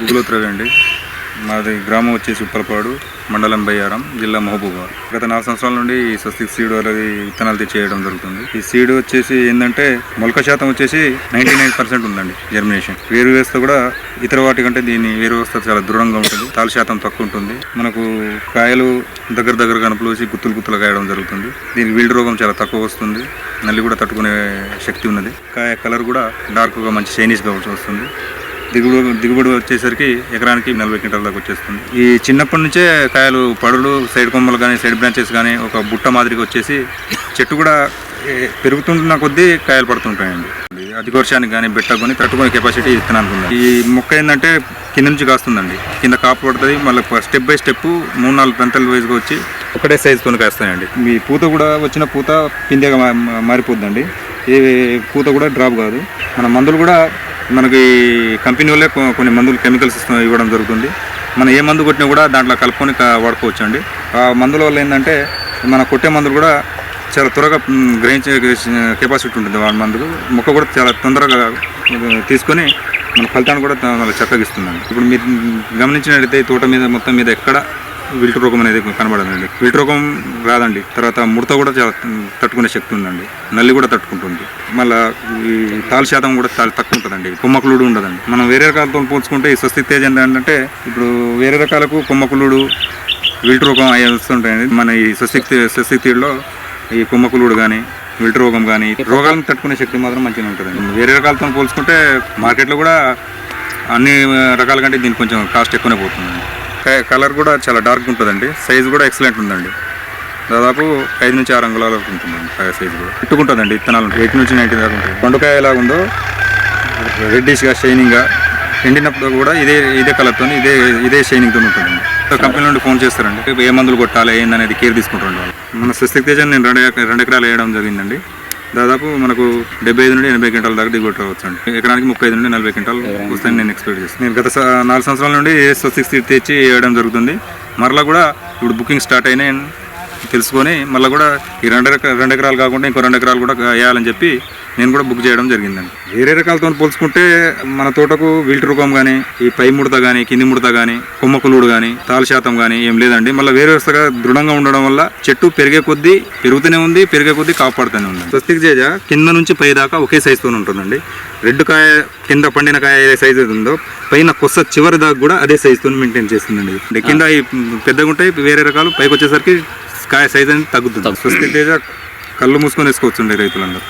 గుగులోత్ అండి మాది గ్రామం వచ్చేసి ఉప్పలపాడు మండలం బయ్యారం జిల్లా మహబూబాబాద్. గత నాలుగు సంవత్సరాల నుండి ఈ స్వస్తిక్ సీడ్ అనేది విత్తనాలు తెచ్చేయడం జరుగుతుంది. ఈ సీడ్ వచ్చేసి ఏంటంటే మొలక శాతం వచ్చేసి నైంటీ నైన్ పర్సెంట్ ఉందండి జర్మినేషన్ వేరు వ్యవస్థ కూడా ఇతర వాటి కంటే దీని వేరు వ్యవస్థ చాలా దృఢంగా ఉంటుంది తాలు శాతం తక్కువ ఉంటుంది. మనకు కాయలు దగ్గర దగ్గర కనుపులోసి గుత్తులు గుత్తులు కాయడం జరుగుతుంది. దీనికి వీల్డ్ రోగం చాలా తక్కువ వస్తుంది నల్లి కూడా తట్టుకునే శక్తి ఉన్నది. కాయ కలర్ కూడా డార్క్గా మంచి చైనీస్గా వస్తుంది. దిగుబడి దిగుబడి వచ్చేసరికి ఎకరానికి నలభై క్వింటాల దాకా వచ్చేస్తుంది. ఈ చిన్నప్పటి నుంచే కాయలు పడులు సైడ్ కొమ్మలు కానీ సైడ్ బ్రాంచెస్ కానీ ఒక బుట్ట మాదిరిగా వచ్చేసి చెట్టు కూడా పెరుగుతున్న కొద్దీ కాయలు పడుతుంటాయండి. అధిక వర్షానికి కానీ బెట్ట కొని తట్టుకునే కెపాసిటీ ఇస్తున్నాను ఈ మొక్క ఏంటంటే కింద నుంచి కాస్తుందండి. కింద కాపు పడుతుంది. మళ్ళీ స్టెప్ బై స్టెప్ మూడు నాలుగు పెంతల వైజ్గా వచ్చి ఒకటే సైజుతో కాస్తాయండి. మీ పూత కూడా వచ్చిన పూత పిందెగా మారిపోద్దండి. ఏ పూత కూడా డ్రాప్ కాదు. మన మందులు కూడా మనకి కంపెనీ వాళ్ళే కొన్ని మందులు కెమికల్స్ ఇవ్వడం జరుగుతుంది. మనం ఏ మందు కొట్టినా కూడా దాంట్లో కలుపుకొని వాడుకోవచ్చు అండి ఆ మందుల వల్ల ఏంటంటే మన కొట్టే మందులు కూడా చాలా త్వరగా గ్రహించే కెపాసిటీ ఉంటుంది వాడి మందులు. మొక్క కూడా చాలా తొందరగా తీసుకొని మన ఫలితాన్ని కూడా చాలా చక్కగా ఇస్తుందండి. ఇప్పుడు మీరు గమనించినట్లయితే తోట మీద మొత్తం మీద ఎక్కడ విల్ట్ రోగం అనేది కనబడదండి. విల్ట్ రోగం రాదండి. తర్వాత ముడత కూడా చాలా తట్టుకునే శక్తి ఉందండి. నల్లి కూడా తట్టుకుంటుంది. మళ్ళీ ఈ తాలు శాతం కూడా చాలా తక్కువ ఉంటుందండి. కొమ్మకులుడు ఉండదండి. మనం వేరే రకాలతో పోల్చుకుంటే ఈ స్వస్తి తేజ్ ఏంటంటే ఇప్పుడు వేరే రకాలకు కొమ్మకులుడు విల్ట్ రోగం అవి వస్తుంటాయండి మన ఈ స్వస్తి స్వస్తి తీరులో ఈ కొమ్మకులుడు కానీ విల్ట్ రోగం కానీ రోగాలను తట్టుకునే శక్తి మాత్రం మంచిగా ఉంటుందండి. వేరే రకాలతో పోల్చుకుంటే మార్కెట్లో కూడా అన్ని రకాల కంటే దీనికి కొంచెం కాస్ట్ ఎక్కువనే పోతుందండి. కలర్ కూడా చాలా డార్క్ ఉంటుందండి. సైజ్ కూడా ఎక్సలెంట్ ఉందండి. దాదాపు ఐదు నుంచి ఆరు అంగుళాల వరకు ఉంటుందండి కాయ సైజ్ కూడా. పెట్టుకుంటుందండి విత్తనాలు ఎయిట్ నుంచి నైన్టీన్ దాకా ఉంటుంది. పండుకాయ ఎలా ఉందో రెడ్డిష్గా షైనింగ్గా ఎండినప్పుడు కూడా ఇదే ఇదే కలర్తో ఇదే ఇదే షైనింగ్తో ఉంటుందండి. కంపెనీ నుండి ఫోన్ చేస్తారండి. ఏ మందులు కొట్టాలి ఏందనేది కేర్ తీసుకుంటారండి వాళ్ళు. మన స్వస్తిక్ తేజ నేను రెండు రెండు ఎకరాలు వేయడం జరిగిందండి. దాదాపు మనకు డెబ్బై ఐదు నుండి ఎనభై క్వింటాల దాకా దిగుబడి రావచ్చు అండి ఎకరానికి ముప్పై ఐదు నుండి నలభై క్వింటాలు వస్తాయని నేను ఎక్స్పెక్ట్ చేస్తాను నేను గత నాలుగు సంవత్సరాల నుండి సీడ్ తెచ్చి వేయడం జరుగుతుంది. మరలా కూడా ఇప్పుడు బుకింగ్ స్టార్ట్ అయినాయి. తెలుసుకొని మళ్ళీ కూడా ఈ రెండు రెండు ఎకరాలు కాకుండా ఇంకో రెండు ఎకరాలు కూడా వేయాలని చెప్పి నేను కూడా బుక్ చేయడం జరిగిందండి. వేరే రకాలతో పోల్చుకుంటే మన తోటకు వీల్టి రూపం కానీ ఈ పై ముడత కానీ కింది ముడత కానీ కొమ్మకులుడు కానీ తాలు శాతం కానీ ఏం లేదండి. మళ్ళీ వేరే వ్యవస్థగా దృఢంగా ఉండడం వల్ల చెట్టు పెరిగే కొద్దీ పెరుగుతూనే ఉంది పెరిగే కొద్దీ కాపాడుతూనే ఉంది. స్వస్తికి చేజ కింద నుంచి పై దాకా ఒకే సైజుతో ఉంటుందండి. రెడ్ కాయ కింద పండిన కాయ ఏ సైజు ఉందో పైన కొత్త చివరి దాకా కూడా అదే సైజుతో మెయింటైన్ చేస్తుందండి. కింద ఈ పెద్దగా ఉంటాయి వేరే రకాలు పైకి వచ్చేసరికి కాయ సైజ్ అనేది తగ్గుతుంది. స్వస్తి తేజ కళ్ళు మూసుకొని వేసుకోవచ్చు రైతులందరూ.